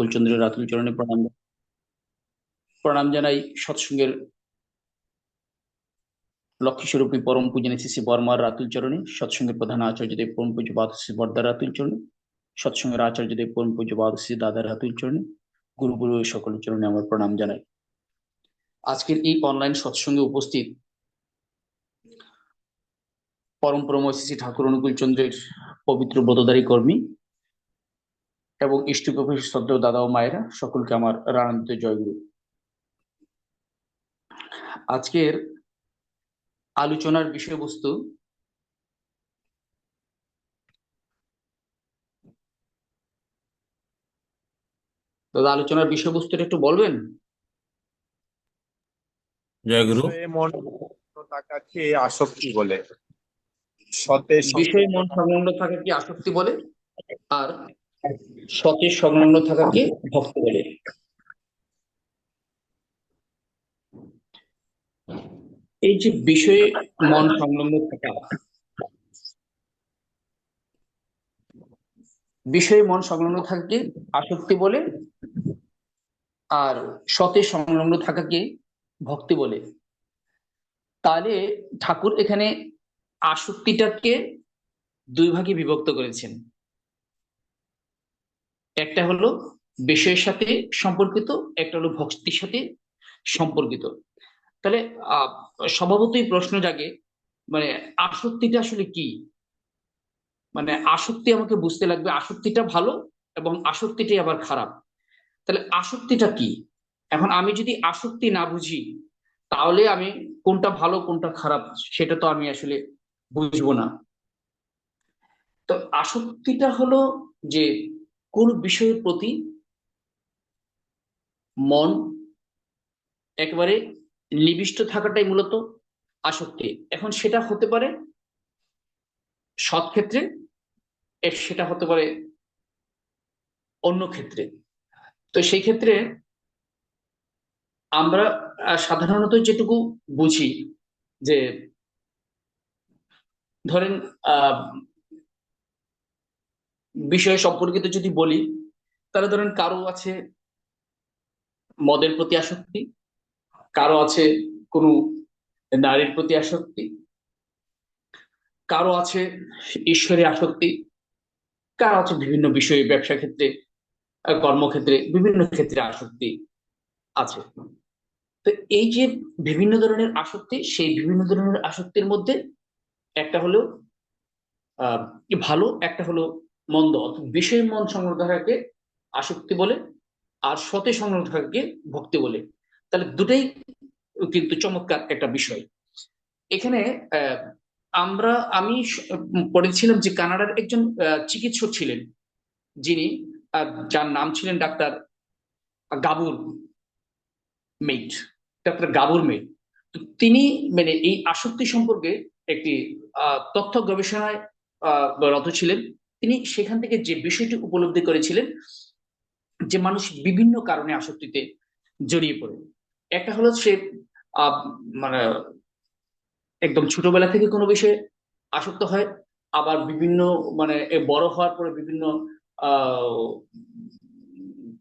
অনুকূল রাতুল চরণে প্রণাম প্রণাম জানাই সৎসঙ্গের লক্ষ্মী স্বরূপী পরম পূজনে শ্রী বর্মার রাতুল চরণে। সৎসঙ্গের প্রধান আচার্যদেব, পরম পূজ্য বাদ শ্রী বর্দার রাতুল চরণে। সৎসঙ্গের আচার্যদেব, পরম পূজ্য বাদ শ্রী দাদার রাতুল চরণে। গুরু গুরু সকল চরণে আমার প্রণাম জানাই। আজকের এই অনলাইন সৎসঙ্গে উপস্থিত পরম পরম শ্রী ঠাকুর অনুকূল চন্দ্রের পবিত্র ব্রতদারী কর্মী এবং ইষ্টকপি শ্রদ্ধ দাদা ও মায়েরা সকলকে আমার রানান্বিত জয়গুরু। আজকের আলোচনার বিষয়বস্তু দাদা আলোচনার বিষয়বস্তুটা একটু বলবেন? জয় গুরু মন তাকাকে আসক্তি বলে? সতে বিষয়ে মন সংলগ্ন থাকাকে আসক্তি বলে? আর সতে সংলগ্ন থাকাকে ভক্ত বলে। এই যে বিষয়ে মন সংলগ্ন থাকা, বিষয়ে মন সংলগ্ন থাকাকে আসক্তি বলে। আর সতে সংলগ্ন থাকাকে ভক্তি বলে। তাহলে ঠাকুর এখানে আসক্তিটাকে দুই ভাগে বিভক্ত করেছেন। একটা হলো বিষয়ের সাথে সম্পর্কিত, একটা হলো ভক্তির সাথে সম্পর্কিত। তাহলে স্বভাবতই প্রশ্ন জাগে মানে আসক্তিটা আসলে কি? মানে আসক্তি আমাকে বুঝতে লাগবে, আসক্তিটা ভালো এবং আসক্তিটাই আবার খারাপ। তাহলে আসক্তিটা কি? এখন আমি যদি আসক্তি না বুঝি, তাহলে আমি কোনটা ভালো, কোনটা খারাপ, সেটা তো আমি আসলে বুঝব না। তো আসক্তিটা হলো যে কোন বিষয়ের প্রতি মন একেবারে নিবিষ্ট থাকাটাই মূলত আসক্তি? এখন সেটা হতে পারে সৎ ক্ষেত্রে সেটা হতে পারে অন্য ক্ষেত্রে। তো সেই ক্ষেত্রে আমরা সাধারণত যেটুকু বুঝি যে, ধরেন বিষয় সম্পর্কিত যদি বলি, তাহলে ধরেন কারও আছে মদের প্রতি আসক্তি, কারও আছে কোনো নারীর প্রতি আসক্তি, কারও আছে ঈশ্বরের আসক্তি, কারও আছে বিভিন্ন বিষয়ে ব্যবসা ক্ষেত্রে কর্মক্ষেত্রে বিভিন্ন ক্ষেত্রে আসক্তি আছে। তো এই যে বিভিন্ন ধরনের আসক্তি, সেই বিভিন্ন ধরনের আসক্তির মধ্যে একটা হলো, আহ, ভালো, একটা হলো মন্দ বিষয় মন সংগ্রহ থাকাকে আসক্তি বলে আর সতে সংগ্রহ থাকাকে ভক্তি বলে। তাহলে দুটাই কিন্তু চমৎকার একটা বিষয়। এখানে আমরা, আমি পড়েছিলাম যে কানাডার একজন চিকিৎসক ছিলেন। যিনি যার নাম ছিলেন ডাক্তার গাবুর মেট ডাক্তার গাবুর মেট তিনি মানে এই আসক্তি সম্পর্কে একটি তথ্য গবেষণায় রত ছিলেন। তিনি সেখান থেকে যে বিষয়টি উপলব্ধি করেছিলেন, যে মানুষ বিভিন্ন কারণে আসক্তিতে জড়িয়ে পড়ে। একটা হলো সে মানে একদম ছোটবেলা থেকে কোনো বিষয়ে আসক্ত হয়, আবার বিভিন্ন মানে বড় হওয়ার পরে বিভিন্ন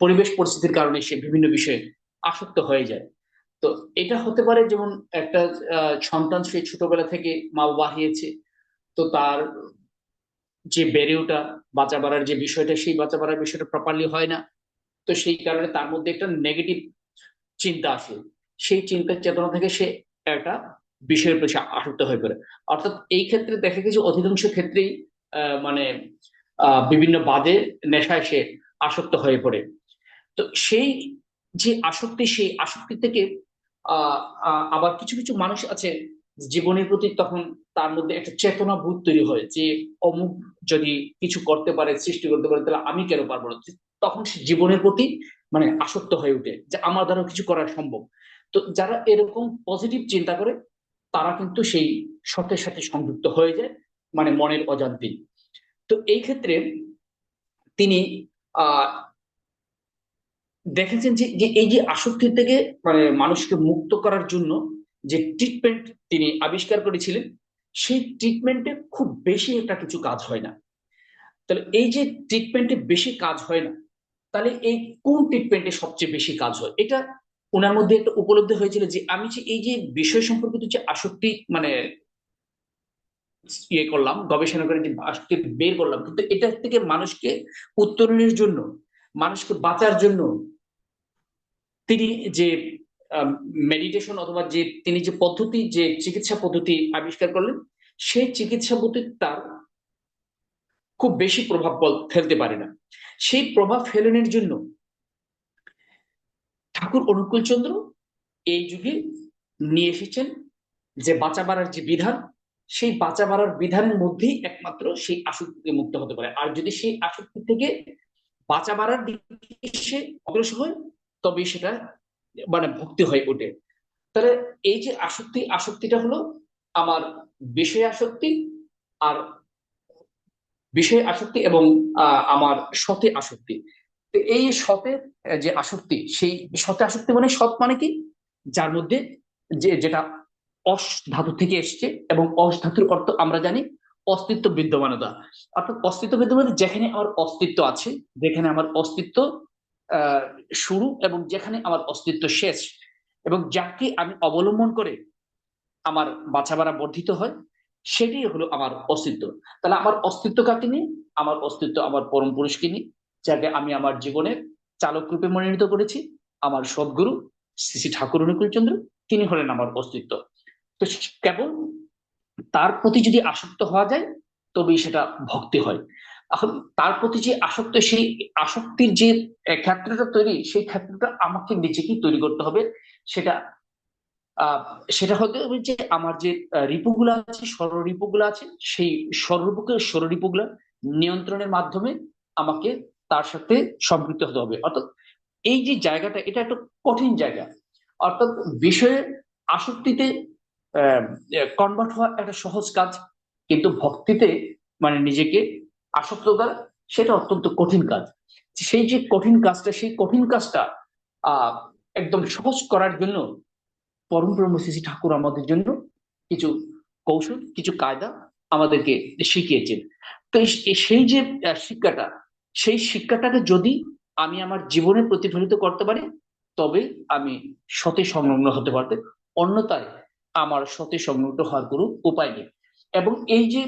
পরিবেশ পরিস্থিতির কারণে সে বিভিন্ন বিষয়ে আসক্ত হয়ে যায়। তো এটা হতে পারে যেমন একটা সন্তান সে ছোটবেলা থেকে মা বাবা হারিয়েছে তো তার যে বেড়ে ওঠা, বাঁচা বাড়ার যে বিষয়টা, সেই বাঁচা বাড়ার বিষয়টা প্রপারলি হয় না। তো সেই কারণে তার মধ্যে একটা নেগেটিভ চিন্তা আসে। সেই চিন্তার চেতনা থেকে সে একটা বিষয়ের প্রতি আসক্ত হয়ে পড়ে। অর্থাৎ এই ক্ষেত্রে দেখা গেছে অধিকাংশ ক্ষেত্রেই মানে বিভিন্ন বাদে নেশায় সে আসক্ত হয়ে পড়ে। তো সেই যে আসক্তি, সেই আসক্তি থেকে আবার কিছু কিছু মানুষ আছে জীবনের প্রতি তখন তার মধ্যে একটা চেতনা বোধ তৈরি হয় যে অমুক যদি কিছু করতে পারে, সৃষ্টি করতে পারে, তাহলে আমি কেন পারব না? তখন সে জীবনের প্রতি মানে আসক্ত হয়ে উঠে যে আমার দ্বারা কিছু করা সম্ভব। তো যারা এরকম পজিটিভ চিন্তা করে, তারা কিন্তু সেই সত্যের সাথে সংযুক্ত হয়ে যায় মানে মনের অজান্তেই তো এই ক্ষেত্রে তিনি আহ দেখেছেন যে এই যে আসক্তি থেকে মানে মানুষকে মুক্ত করার জন্য যে ট্রিটমেন্ট তিনি আবিষ্কার করেছিলেন, সেই ট্রিটমেন্টে খুব বেশি একটা কিছু কাজ হয় না। তাহলে এই যে ট্রিটমেন্টে বেশি কাজ হয় না, তাহলে এই কোন ট্রিটমেন্টে সবচেয়ে বেশি কাজ হয়? এটা ওনার মধ্যে একটা উপলব্ধি হয়েছিল যে আমি যে এই যে বিষয় সম্পর্কিত যে আসক্তি মানে ইয়ে করলাম, গবেষণা করে যে আসক্তি বের করলাম, কিন্তু এটা থেকে মানুষকে উত্তরণের জন্য, মানুষকে বাঁচার জন্য তিনি যে মেডিটেশন অথবা যে তিনি যে পদ্ধতি, যে চিকিৎসা পদ্ধতি আবিষ্কার করলেন, সেই চিকিৎসা পদ্ধতি তার খুব বেশি প্রভাব ফেলতে পারে না। সেই প্রভাব ফেলনের জন্য ঠাকুর অনুকূল চন্দ্র এই যুগে নিয়ে এসেছেন যে বাঁচা বাড়ার যে বিধান, সেই বাঁচা বাড়ার বিধানের মধ্যেই একমাত্র সেই আসক্তি থেকে মুক্ত হতে পারে। আর যদি সেই আসক্তি থেকে বাঁচা বাড়ার দিকে সে অগ্রসর হয় তবে সেটা মানে ভক্তি হয়ে ওঠে। তাহলে এই যে আসক্তি, আসক্তিটা হলো আমার বিষয় আসক্তি আর বিষয় আসক্তি এবং আমার সতে আসক্তি। তো এই সতে যে আসক্তি, সেই সতে আসক্তি মানে সৎ মানে কি? যার মধ্যে যে, যেটা অস ধাতু থেকে এসছে এবং অস ধাতুর অর্থ আমরা জানি অস্তিত্ব বিদ্যমানতা। অর্থাৎ অস্তিত্ব বিদ্যমান যেখানে আমার অস্তিত্ব আছে, যেখানে আমার অস্তিত্ব শুরু এবং যেখানে আমার অস্তিত্ব শেষ এবং যাকে আমি অবলম্বন করে আমার বাছা বাড়া বর্ধিত হয় সেটি হলো আমার অস্তিত্ব। তাহলে আমার অস্তিত্ব কাকে নিয়ে? আমার অস্তিত্ব আমার পরম পুরুষকে নিয়ে, যাকে আমি আমার জীবনের চালক রূপে মনোনীত করেছি। আমার সদ্গুরু শ্রী শ্রী ঠাকুর অনুকূল চন্দ্র তিনি হলেন আমার অস্তিত্ব। তো কেবল তার প্রতি যদি আসক্ত হওয়া যায়, তবেই সেটা ভক্তি হয়। তার প্রতি যে আসক্ত, সেই আসক্তির যে ক্ষেত্রটা তৈরি, সেই ক্ষেত্রটা আমাকে নিজেকেই তৈরি করতে হবে। সেটা সেটা হতে হবে যে আমার যে রিপুগুলো আছে ষড়রিপুগুলো আছে, সেই ষড়রিপুকে ষড়রিপুগুলো নিয়ন্ত্রণের মাধ্যমে আমাকে তার সাথে সম্পৃক্ত হতে হবে। অর্থাৎ এই যে জায়গাটা, এটা একটা কঠিন জায়গা। অর্থাৎ বিষয়ে আসক্তিতে কনভার্ট হওয়া একটা সহজ কাজ, কিন্তু ভক্তিতে মানে নিজেকে আসক্ত করা সেটা অত্যন্ত কঠিন কাজ। সেই যে কঠিন কাজটা, সেই কঠিন কাজটা একদম সহজ করার জন্য পরম ব্রহ্ম শ্রী ঠাকুর আমাদের জন্য কিছু কৌশল, কিছু কায়দা আমাদেরকে শিখিয়েছেন। তো সেই যে শিক্ষাটা, সেই শিক্ষাটাকে যদি আমি আমার জীবনে প্রতিফলিত করতে পারি তবে আমি সতে সংলগ্ন হতে পারতে। অন্যথায় আমার সতে সংলগ্ন হওয়ার কোনো উপায় নেই। এবং এই যে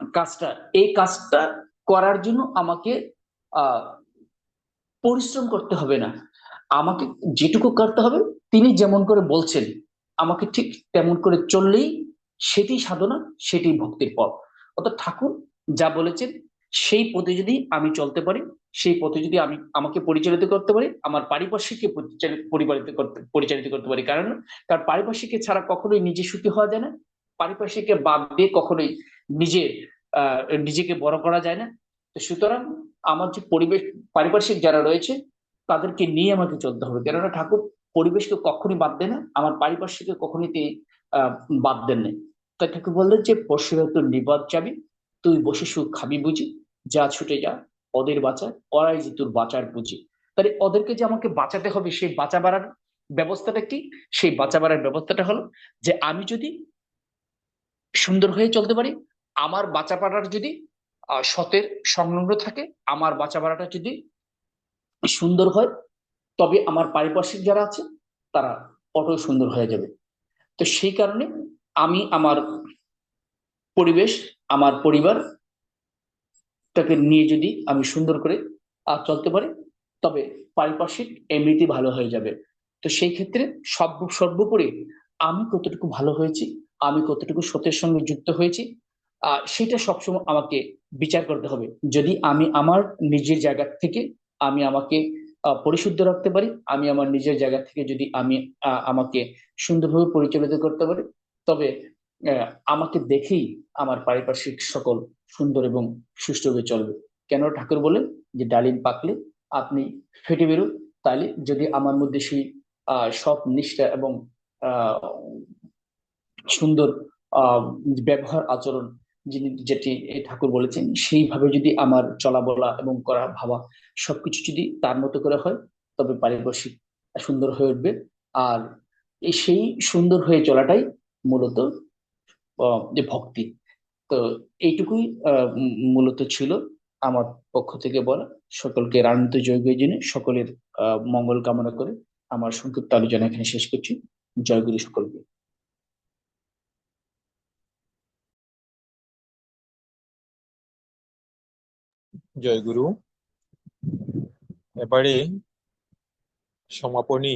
কাজটা, এই কাজটা করার জন্য আমাকে পরিশ্রম করতে হবে না। আমাকে যেটুকু করতে হবে, তিনি যেমন করে বলছেন, আমাকে ঠিক তেমন করে চললেই সেটি সাধনা, সেটি ভক্তির পথ। অর্থাৎ ঠাকুর যা বলেছেন, সেই পথে যদি আমি চলতে পারি, সেই পথে যদি আমি আমাকে পরিচালিত করতে পারি, আমার পারিপার্শ্বিককে পরিচালিত করতে পরিচালিত করতে পারি। কারণ কারণ পারিপার্শ্বিককে ছাড়া কখনোই নিজে সুখী হওয়া যায় না। পারিপার্শ্বিককে বাদ দিয়ে কখনোই নিজে নিজেকে বড় করা যায় না। তো সুতরাং আমার যে পরিবেশ, পারিপার্শ্বিক যারা রয়েছে, তাদেরকে নিয়ে আমাকে চলতে হবে। কেননা ঠাকুর পরিবেশকে কখনই বাদ দেন না, আমার পারিপার্শ্বিককে কখনই তিনি বাদ দেন নাই তাই ঠাকুর বললেন যে পশু তোর নিবাদ যাবি, তুই বসে সুখ খাবি বুঝি, যা ছুটে যা, ওদের বাঁচা ওরাই যে তোর বাঁচার বুঝি তাহলে ওদেরকে যে আমাকে বাঁচাতে হবে, সেই বাঁচা বাড়ার ব্যবস্থাটা কি? সেই বাঁচা বাড়ার ব্যবস্থাটা হলো যে, আমি যদি সুন্দর হয়ে চলতে পারি আমার বাঁচা বাড়ার যদি সতের সংলগ্ন থাকে আমার বাঁচা বাড়াটা যদি সুন্দর হয় তবে আমার পারিপার্শ্বিক যারা আছে তারা অটো সুন্দর হয়ে যাবে। তো সেই কারণে আমি আমার পরিবেশ আমার পরিবার তাকে নিয়ে যদি আমি সুন্দর করে আহ, চলতে পারি তবে পারিপার্শ্বিক এমনিতে ভালো হয়ে যাবে। তো সেই ক্ষেত্রে সর্ব সর্বোপরি আমি কতটুকু ভালো হয়েছি আমি কতটুকু সতের সঙ্গে যুক্ত হয়েছি সেটা সবসময় আমাকে বিচার করতে হবে। যদি আমি আমার নিজের জায়গা থেকে আমি আমাকে পরিশুদ্ধ রাখতে পারি, আমি আমার নিজের জায়গা থেকে যদি আমি আমাকে সুন্দরভাবে পরিচালিত করতে পারি, তবে আমাকে দেখেই আমার পারিপার্শ্বিক সকল সুন্দর এবং সুষ্ঠুভাবে চলবে। কেন ঠাকুর বলেন যে ডালিম পাকলে আপনি ফেটে বেরোন, তাহলে যদি আমার মধ্যে সেই সব নিষ্ঠা এবং সুন্দর ব্যবহার আচরণ যিনি যেটি ঠাকুর বলেছেন, সেইভাবে যদি আমার চলা বলা এবং করা ভাবা সবকিছু যদি তার মতো করে হয়, তবে পারিপার্শ্বিক সুন্দর হয়ে উঠবে। আর এই সেই সুন্দর হয়ে চলাটাই মূলত যে ভক্তি। তো এইটুকুই মূলত ছিল আমার পক্ষ থেকে বলা। সকলকে রানন্দ জয় জেনে, সকলের মঙ্গল কামনা করে আমার সংক্ষিপ্ত আলোচনা এখানে শেষ করছি। জয় গুরু সকলকে। জয় গুরু। এবারে সমাপনী